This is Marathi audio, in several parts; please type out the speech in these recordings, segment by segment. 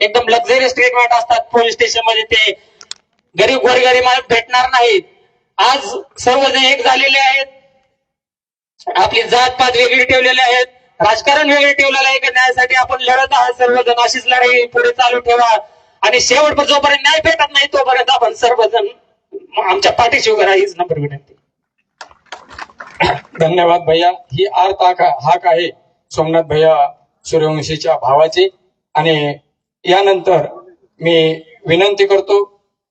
एकदम लक्झरियस ट्रीटमेंट असतात. पोलीस स्टेशनमध्ये ते गरीब गोरगरीब माल भेटणार नाहीत. आज सर्वजण एक झालेले आहेत. आपली जात पात वेगळी ठेवलेली आहेत. राजकारण वेगळे ठेवलेलं आहे न्यायासाठी आपण लढत आहात सर्वजण. अशीच लढाई पुढे चालू ठेवा. आणि शेवट जोपर्यंत न्याय भेटत नाही तोपर्यंत आपण सर्वजण आमच्या पाठीशी उभं राहा. हीच नंबर विनंती. धन्यवाद भैया. ही आर्त हाक आहे सोमनाथ भैया सूर्यवंशीच्या भावाची. आणि यानंतर मी विनंती करतो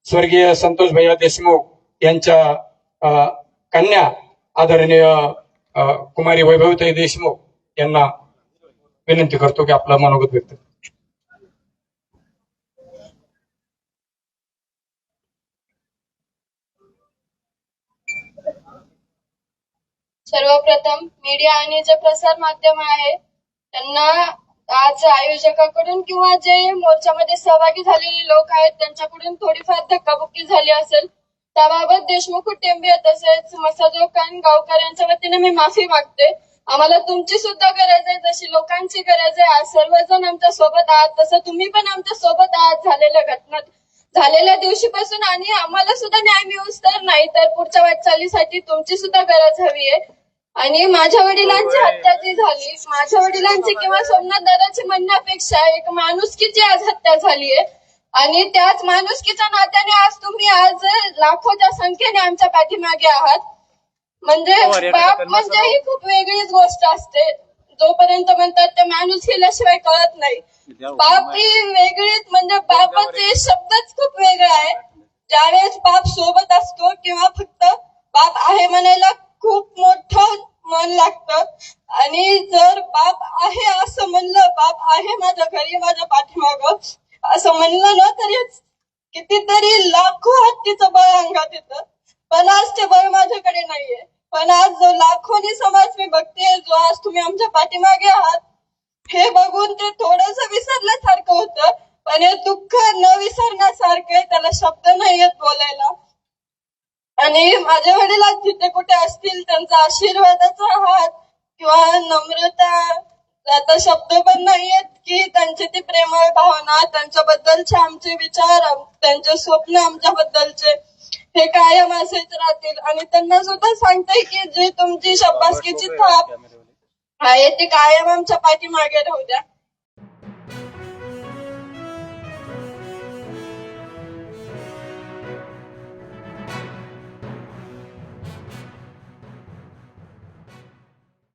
स्वर्गीय संतोष भैया देशमुख यांच्या कन्या आदरणीय कुमारी वैभवताई देशमुख यांना विनंती करतो की आपला मनोगत व्यक्त सर्वप्रथम मीडिया आणि जे प्रसार माध्यम आहे त्यांना आज आयोजकाकडून किंवा जे मोर्चामध्ये सहभागी झालेले लोक आहेत त्यांच्याकडून थोडीफार धक्काबुक्की झाली असेल त्याबाबत देशमुख कुटुंबीय तसेच मसाजो कारण गावकर यांच्या वतीने मी माफी मागते. आम्हाला तुमची सुद्धा गरज आहे जशी लोकांची गरज आहे आज सर्वजण आमच्यासोबत आहात तसं तुम्ही पण आमच्यासोबत आहात झालेल्या घटनात. झालेल्या दिवशीपासून आणि आम्हाला सुद्धा न्याय मिळूच तर नाही तर पुढच्या वाटचालीसाठी तुमची सुद्धा गरज हवी आहे. आणि माझ्या वडिलांची हत्या जी झाली माझ्या वडिलांची किंवा सोमनाथ दादाची म्हणण्यापेक्षा एक माणुसकीची आज हत्या झाली आहे आणि त्याच माणुसकीच्या नात्याने आज तुम्ही आज लाखोच्या संख्येने आमच्या पाठीमागे आहात. म्हणजे बाप म्हणजे ही खूप वेगळीच गोष्ट असते. जोपर्यंत म्हणतात ते माणूस हिल्याशिवाय कळत नाही. बाप ही वेगळीच म्हणजे बापाचे शब्दच खूप वेगळा आहे. ज्यावेळेस बाप सोबत असतो किंवा फक्त बाप आहे म्हणायला खूप मोठं मन लागतं. आणि जर बाप आहे असं म्हणलं बाप आहे माझ्या घरी माझ्या पाठीमाग असं म्हणलं ना तरी कितीतरी लाखो हत्तीचं बळ अंगात येतं. पण आज ते बळ माझ्याकडे नाहीये. पण आज जो लाखोनी समाज मी बघते जो आज तुम्ही आमच्या पाठीमागे आहात हे बघून ते थोडस विसरल्यासारखं होतं. पण हे दुःख न विसरण्यासारखं त्याला शब्द नाही येत बोलायला. आणि माझ्या वडील जिथे कुठे असतील त्यांचा आशीर्वादाचा हात किंवा नम्रता आता शब्द पण नाहीयेत की त्यांची ती प्रेमळ भावना त्यांच्याबद्दलचे आमचे विचार त्यांचे स्वप्न आमच्याबद्दलचे हे कायम असेच राहतील. आणि त्यांना सुद्धा सांगते की जी तुमची शब्बासकीची थाप आहे ती कायम आमच्या पाठीमागे राहू द्या.